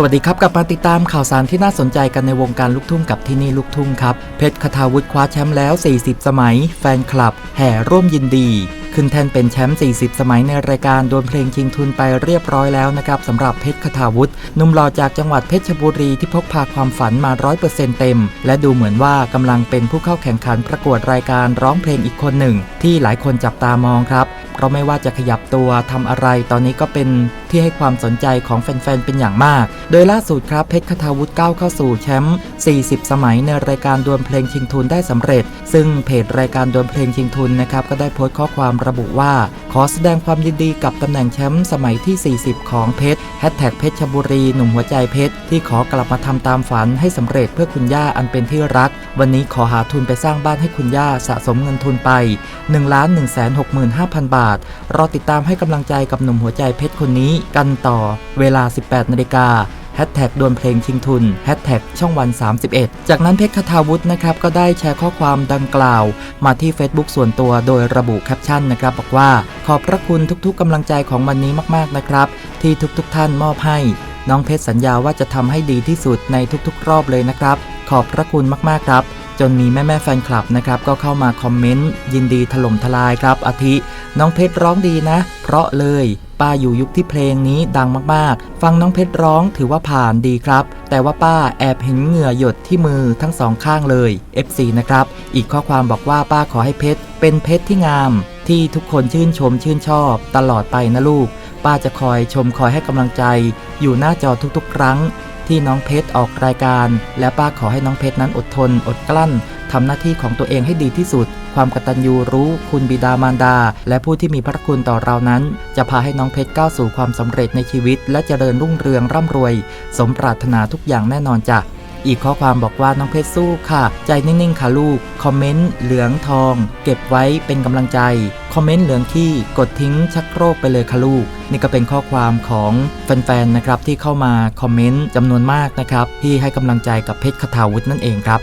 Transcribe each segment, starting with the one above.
สวัสดีครับกลับมาติดตามข่าวสารที่น่าสนใจกันในวงการลูกทุ่งกับที่นี่ลูกทุ่งครับ เพชรคทาวุฒิคว้าแชมป์แล้ว 40 สมัย แฟนคลับ แห่ร่วมยินดี ขึ้นแทนเป็นแชมป์ 40 สมัยในรายการดวลเพลงชิงทุนไปเรียบร้อยแล้วนะครับสำหรับเพชรคทาวุฒินุ่มหล่อจากจังหวัดเพชรบุรีที่พกพาความฝันมา 100%เต็ม และดูเหมือนว่ากำลังเป็นผู้เข้าแข่งขันประกวดรายการร้องเพลงอีกคนหนึ่ง ที่หลายคนจับตามองครับเพราะไม่ว่าจะขยับตัวทำอะไรตอนนี้ก็เป็นที่ให้ความสนใจของแฟนๆ เป็นอย่างมาก โดยล่าสุดครับเพชรคทาวุฒิก้าวเข้าสู่แชมป์ 40 สมัยในรายการดวลเพลงชิงทุนได้สำเร็จ ซึ่งเพจรายการดวลเพลงชิงทุนนะครับก็ได้โพสต์ข้อความระบุว่า ขอแสดงความยินดีกับตำแหน่งแชมป์สมัยที่ 40 ของเพชรแฮชแท็กเพชรบุรีหนุ่มหัวใจเพชรที่ขอกลับมาทำตามฝันให้สำเร็จเพื่อคุณย่าอันเป็นที่รัก วันนี้ขอหาทุนไปสร้างบ้านให้คุณย่าสะสมเงินทุนไป1 1 6 5 0 0 0 บาท รอติดตามให้กำลังใจกับหนุ่มหัวใจเพชรคนนี้กันต่อเวลา 18นาฬิกาแฮชแท็กดวลเพลงชิงทุนแฮชแท็กช่องวัน 31 จากนั้นเพชรคทาวุฒินะครับก็ได้แชร์ข้อความดังกล่าว มาที่ Facebook ส่วนตัวโดยระบุแคปชั่นนะครับบอกว่า ขอบพระคุณทุกๆกำลังใจของวันนี้มากๆนะครับ ที่ทุกๆท่านมอบให้ น้องเพชรสัญญาว่าจะทำให้ดีที่สุดในทุกๆ รอบเลยนะครับ ขอบพระคุณมากๆครับ จนมีแม่ๆแฟนคลับนะครับก็เข้ามาคอมเมนต์ยินดีถล่มทลายครับอาทิ น้องเพชรร้องดีนะ เพราะเลยป้าอยู่ยุคที่เพลงนี้ดังมากๆ ฟังน้องเพชรร้องถือว่าผ่านดีครับ แต่ว่าป้าแอบเห็นเหงื่อหยดที่มือทั้งสองข้างเลย FC นะครับ อีกข้อความบอกว่าป้าขอให้เพชรเป็นเพชรที่งาม ที่ทุกคนชื่นชมชื่นชอบ ตลอดไปนะลูก ป้าจะคอยชมคอยให้กำลังใจ อยู่หน้าจอทุกๆ ครั้ง ที่น้องเพชรออกรายการ และป้าขอให้น้องเพชรนั้นอดทน อดกลั้นทำหน้าที่ของตัวเองให้ดีที่สุด ความกตัญญูรู้คุณบิดามารดา และผู้ที่มีพระคุณต่อเรานั้น จะพาให้น้องเพชรก้าวสู่ความสำเร็จในชีวิต และเจริญรุ่งเรืองร่ำรวย สมปรารถนาทุกอย่างแน่นอนจ้ะอีกข้อความบอกว่าน้องเพชรสู้ค่ะ ใจนิ่งๆค่ะลูก คอมเมนต์เหลืองทอง เก็บไว้เป็นกำลังใจ คอมเมนต์เหลืองที่กดทิ้งชักโครกไปเลยค่ะลูก นี่ก็เป็นข้อความของแฟนๆนะครับที่เข้ามาคอมเมนต์จำนวนมากนะครับ ที่ให้กำลังใจกับเพชรคาถาวุฒินั่นเองครับ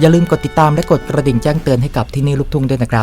อย่าลืมกดติดตามและกดกระดิ่งแจ้งเตือนให้กับที่นี่ลูกทุ่งด้วยนะครับ